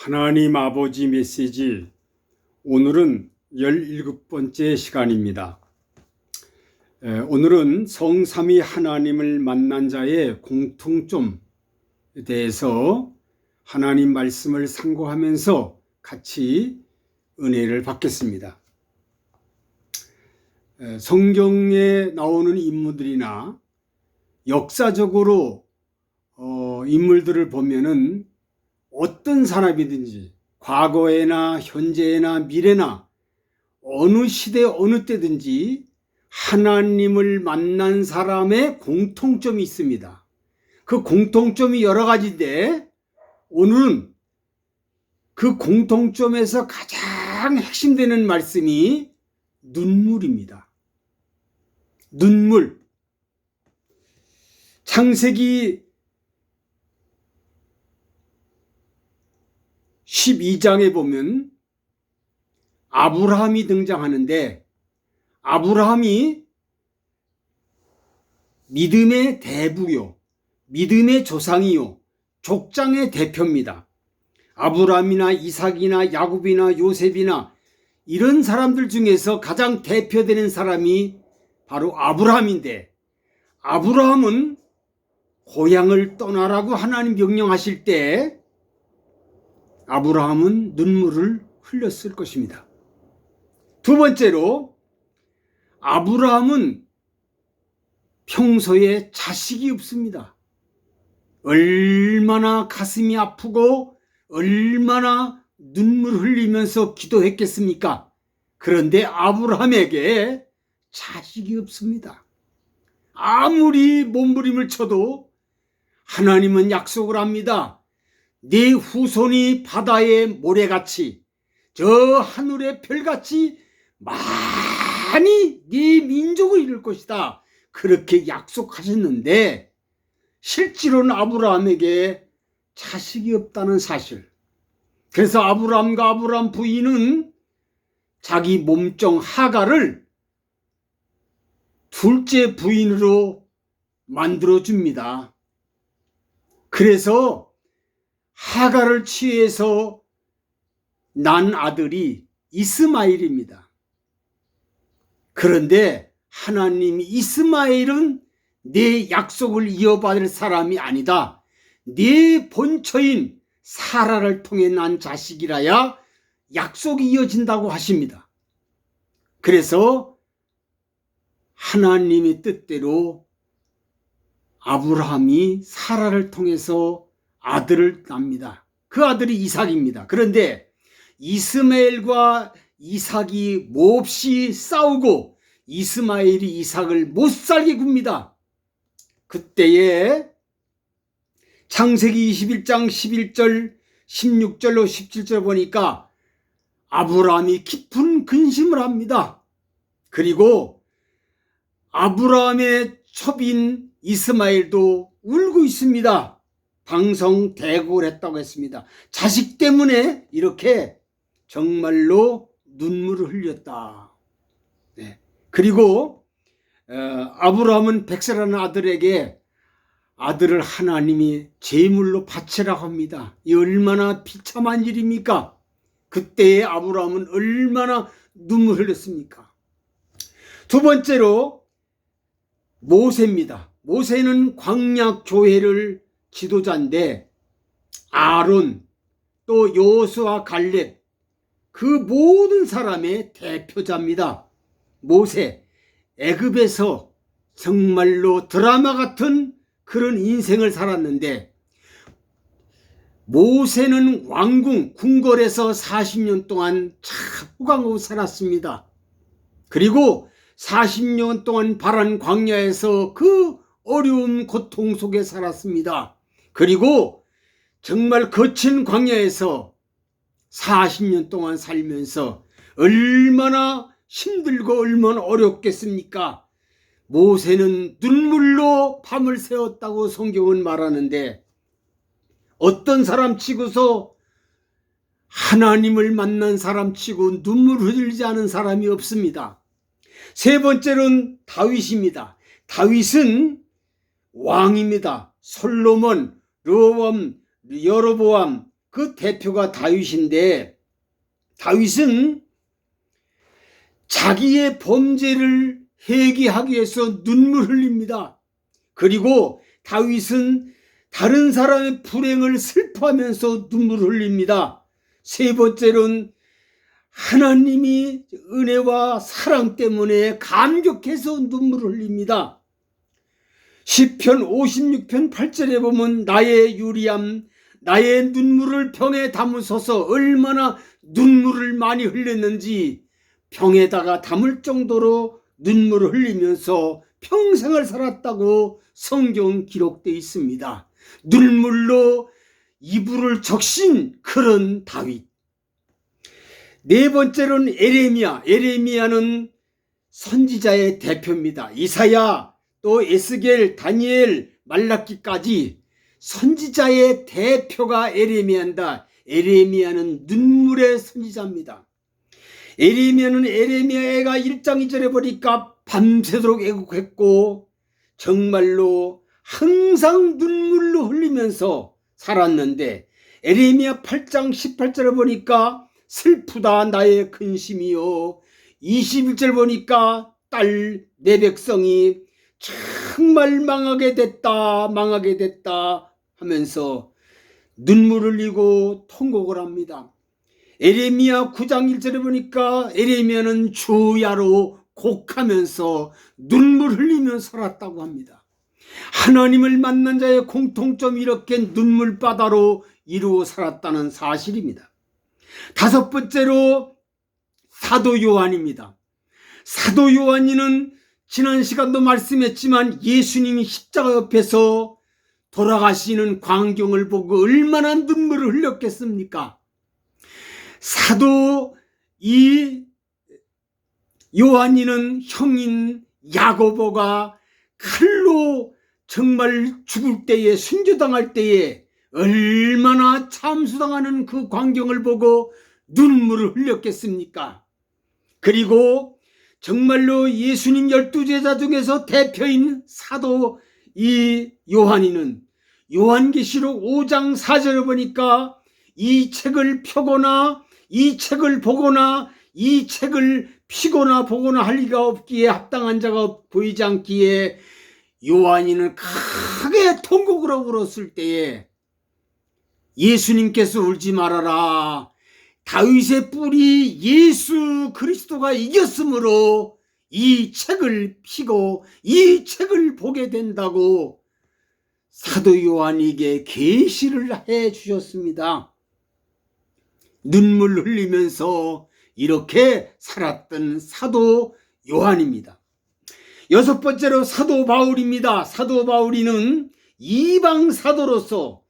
하나님 아버지 메시지 오늘은 17번째 시간입니다. 에, 오늘은 성삼위 하나님을 만난 자의 공통점에 대해서 하나님 말씀을 상고하면서 같이 은혜를 받겠습니다. 에, 성경에 나오는 인물들이나 역사적으로 어, 인물들을 보면은 어떤 사람이든지 과거에나 현재나 미래나 어느 시대 어느 때든지 하나님을 만난 사람의 공통점이 있습니다. 그 공통점이 여러 가지인데 오늘은 그 공통점에서 가장 핵심되는 말씀이 눈물입니다. 눈물. 창세기 12장에 보면 아브라함이 등장하는데 아브라함이 믿음의 대부요, 믿음의 조상이요, 족장의 대표입니다. 아브라함이나 이삭이나 야곱이나 요셉이나 이런 사람들 중에서 가장 대표되는 사람이 바로 아브라함인데 아브라함은 고향을 떠나라고 하나님 명령하실 때 아브라함은 눈물을 흘렸을 것입니다. 두 번째로 아브라함은 평소에 자식이 없습니다. 얼마나 가슴이 아프고 얼마나 눈물 흘리면서 기도했겠습니까? 그런데 아브라함에게 자식이 없습니다. 아무리 몸부림을 쳐도 하나님은 약속을 합니다. 네 후손이 바다의 모래같이 저 하늘의 별같이 많이 네 민족을 이룰 것이다. 그렇게 약속하셨는데 실제로는 아브라함에게 자식이 없다는 사실. 그래서 아브라함과 아브라함 부인은 자기 몸종 하가를 둘째 부인으로 만들어 줍니다. 그래서 하가를 취해서 난 아들이 이스마일입니다. 그런데 하나님이 이스마일은 내 약속을 이어받을 사람이 아니다. 네 본처인 사라를 통해 난 자식이라야 약속이 이어진다고 하십니다. 그래서 하나님의 뜻대로 아브라함이 사라를 통해서 아들을 낳습니다. 그 아들이 이삭입니다. 그런데 이스마엘과 이삭이 몹시 싸우고 이스마엘이 이삭을 못 살게 굽니다. 그때에 창세기 21장 11절 16절로 17절 보니까 아브라함이 깊은 근심을 합니다. 그리고 아브라함의 첩인 이스마엘도 울고 있습니다. 방성 대고를 했다고 했습니다. 자식 때문에 이렇게 정말로 눈물을 흘렸다. 네. 그리고 어, 아브라함은 백세라는 아들에게 아들을 하나님이 제물로 바치라고 합니다. 이 얼마나 비참한 일입니까? 그때의 아브라함은 얼마나 눈물 흘렸습니까? 두 번째로 모세입니다. 모세는 광약 교회를 지도자인데 아론 또 요수와 갈렙 그 모든 사람의 대표자입니다. 모세 애굽에서 정말로 드라마 같은 그런 인생을 살았는데 모세는 왕궁 궁궐에서 40년 동안 차고강하고 살았습니다. 그리고 40년 동안 바란 광야에서 그 어려움 고통 속에 살았습니다. 그리고 정말 거친 광야에서 40년 동안 살면서 얼마나 힘들고 얼마나 어렵겠습니까? 모세는 눈물로 밤을 새웠다고 성경은 말하는데 어떤 사람 치고서 하나님을 만난 사람 치고 눈물 흘리지 않은 사람이 없습니다. 세 번째는 다윗입니다. 다윗은 왕입니다. 솔로몬, 르호암, 여로보암 그 대표가 다윗인데 다윗은 자기의 범죄를 회개하기 위해서 눈물 흘립니다. 그리고 다윗은 다른 사람의 불행을 슬퍼하면서 눈물 흘립니다. 세 번째로는 하나님이 은혜와 사랑 때문에 감격해서 눈물 흘립니다. 10편 56편 8절에 보면 나의 유리함 나의 눈물을 병에 담으소서 얼마나 눈물을 많이 흘렸는지 병에다가 담을 정도로 눈물을 흘리면서 평생을 살았다고 성경 기록되어 있습니다. 눈물로 이불을 적신 그런 다윗. 네 번째로는 에레미야. 에레미야는 선지자의 대표입니다. 이사야, 또 에스겔, 다니엘, 말라기까지 선지자의 대표가 에레미야다. 에레미야는 눈물의 선지자입니다. 에레미야는 에레미야가 1장 2절에 보니까 밤새도록 애국했고 정말로 항상 눈물로 흘리면서 살았는데 에레미야 8장 18절에 보니까 슬프다 나의 근심이요 21절 보니까 딸 내 백성이 정말 망하게 됐다 망하게 됐다 하면서 눈물 흘리고 통곡을 합니다. 에레미야 9장 1절에 보니까 에레미야는 주야로 곡하면서 눈물 흘리며 살았다고 합니다. 하나님을 만난 자의 공통점이 이렇게 눈물바다로 이루어 살았다는 사실입니다. 다섯 번째로 사도 요한입니다. 사도 요한이는 지난 시간도 말씀했지만 예수님이 십자가 옆에서 돌아가시는 광경을 보고 얼마나 눈물을 흘렸겠습니까? 사도 이 요한이는 형인 야고보가 칼로 정말 죽을 때에 순교당할 때에 얼마나 참수당하는 그 광경을 보고 눈물을 흘렸겠습니까? 그리고 정말로 예수님 열두 제자 중에서 대표인 사도 이 요한이는 요한계시록 5장 4절을 보니까 이 책을 펴거나 이 책을 보거나 이 책을 피거나 보거나 할 리가 없기에 합당한 자가 보이지 않기에 요한이는 크게 하고 울었을 때에 예수님께서 울지 말아라. 다윗의 뿔이 예수 그리스도가 이겼으므로 이 책을 피고 이 책을 보게 된다고 사도 요한에게 계시를 해 주셨습니다. 눈물 흘리면서 이렇게 살았던 사도 요한입니다. 여섯 번째로 사도 바울입니다. 사도 바울이는 이방 사도로서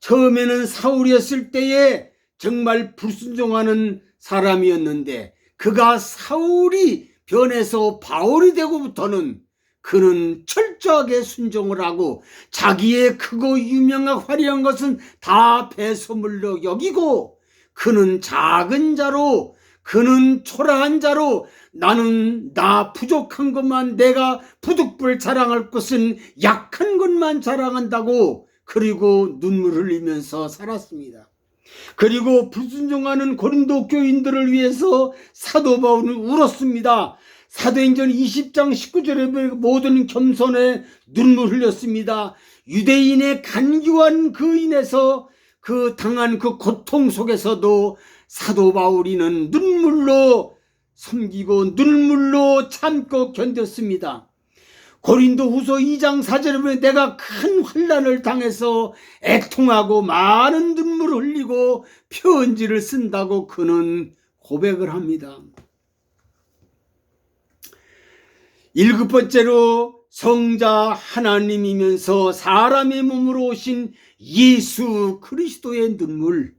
처음에는 사울이었을 때에 정말 불순종하는 사람이었는데 그가 사울이 변해서 바울이 되고부터는 그는 철저하게 순종을 하고 자기의 크고 유명한 화려한 것은 다 배소물로 여기고 그는 작은 자로 그는 초라한 자로 나는 나 부족한 것만 내가 부득불 자랑할 것은 약한 것만 자랑한다고 그리고 눈물 흘리면서 살았습니다. 그리고 불순종하는 고린도 교인들을 위해서 사도 바울은 울었습니다. 사도행전 20장 19절에 모든 겸손에 눈물 흘렸습니다. 유대인의 간교한 그 인에서 그 당한 그 고통 속에서도 사도 바울이는 눈물로 섬기고 눈물로 참고 견뎠습니다. 고린도 후서 2장 4절에 보면 내가 큰 환란을 당해서 애통하고 많은 눈물을 흘리고 편지를 쓴다고 그는 고백을 합니다. 일곱 번째로 성자 하나님이면서 사람의 몸으로 오신 예수 그리스도의 눈물.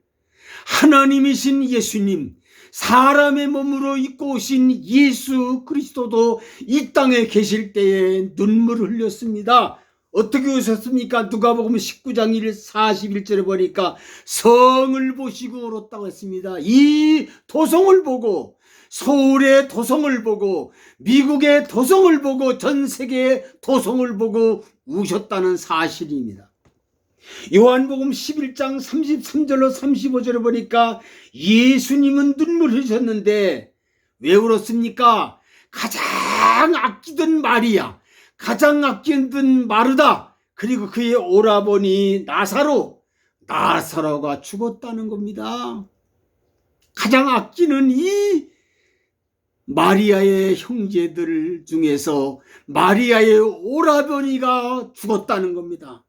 하나님이신 예수님, 사람의 몸으로 입고 오신 예수 그리스도도 이 땅에 계실 때에 눈물을 흘렸습니다. 어떻게 오셨습니까? 누가 보면 19장 1 41절에 보니까 성을 보시고 울었다고 했습니다. 이 도성을 보고 서울의 도성을 보고 미국의 도성을 보고 전 세계의 도성을 보고 우셨다는 사실입니다. 요한복음 11장 33절로 35절을 보니까 예수님은 눈물 흘리셨는데 왜 울었습니까? 가장 아끼던 마리아, 가장 아끼던 마르다, 그리고 그의 오라버니 나사로, 나사로가 죽었다는 겁니다. 가장 아끼는 이 마리아의 형제들 중에서 마리아의 오라버니가 죽었다는 겁니다.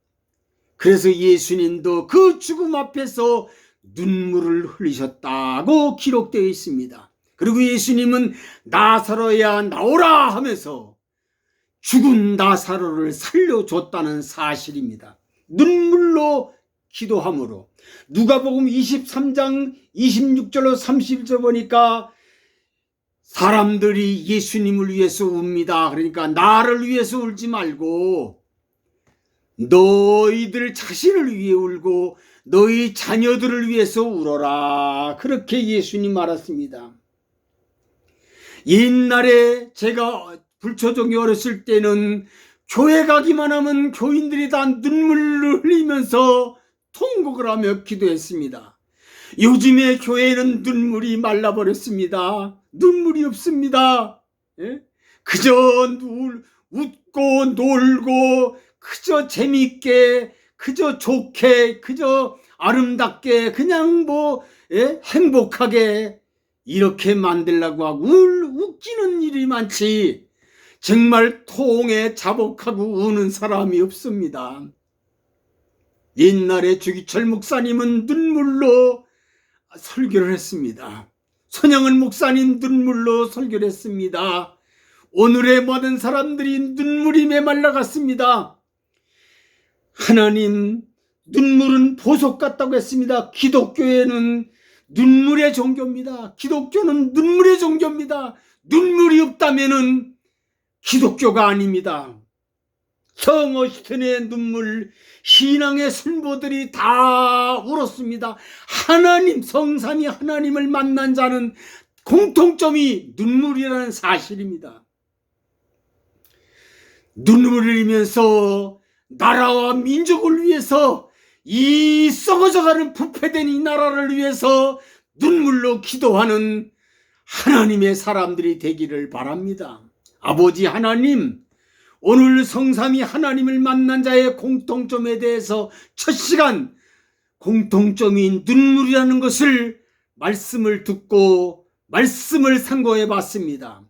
그래서 예수님도 그 죽음 앞에서 눈물을 흘리셨다고 기록되어 있습니다. 그리고 예수님은 나사로야 나오라 하면서 죽은 나사로를 살려줬다는 사실입니다. 눈물로 기도함으로 누가복음 23장 26절로 31절 보니까 사람들이 예수님을 위해서 웁니다. 그러니까 나를 위해서 울지 말고 너희들 자신을 위해 울고 너희 자녀들을 위해서 울어라. 그렇게 예수님 말했습니다. 옛날에 제가 불초종이 어렸을 때는 교회 가기만 하면 교인들이 다 눈물을 흘리면서 통곡을 하며 기도했습니다. 요즘에 교회는 눈물이 말라버렸습니다. 눈물이 없습니다. 예? 그저 울, 웃고 놀고 그저 재밌게 그저 좋게 그저 아름답게 그냥 뭐 예? 행복하게 이렇게 만들라고 하고 울, 웃기는 일이 많지 정말 통에 자복하고 우는 사람이 없습니다. 옛날에 주기철 목사님은 눈물로 설교를 했습니다. 손영은 목사님 눈물로 설교를 했습니다. 오늘의 모든 사람들이 눈물이 메말라 갔습니다. 하나님, 눈물은 보석 같다고 했습니다. 기독교에는 눈물의 종교입니다. 기독교는 눈물의 종교입니다. 눈물이 없다면은 기독교가 아닙니다. 성어시튼의 눈물, 신앙의 순보들이 다 울었습니다. 하나님, 성삼이 하나님을 만난 자는 공통점이 눈물이라는 사실입니다. 눈물을 흘리면서 나라와 민족을 위해서 이 썩어져가는 부패된 이 나라를 위해서 눈물로 기도하는 하나님의 사람들이 되기를 바랍니다. 아버지 하나님, 오늘 성삼이 하나님을 만난 자의 공통점에 대해서 첫 시간 공통점인 눈물이라는 것을 말씀을 듣고 말씀을 상고해 봤습니다.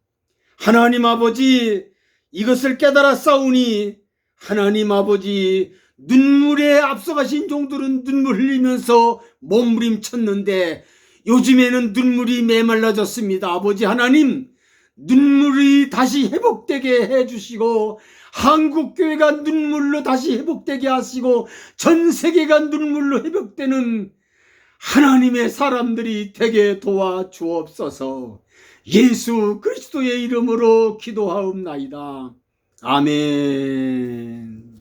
하나님 아버지 이것을 깨달아 싸우니 하나님 아버지 눈물에 앞서가신 종들은 눈물 흘리면서 몸부림쳤는데 요즘에는 눈물이 메말라졌습니다. 아버지 하나님 눈물이 다시 회복되게 해주시고 한국교회가 눈물로 다시 회복되게 하시고 전 세계가 눈물로 회복되는 하나님의 사람들이 되게 도와 주옵소서 예수 그리스도의 이름으로 기도하옵나이다. 아멘.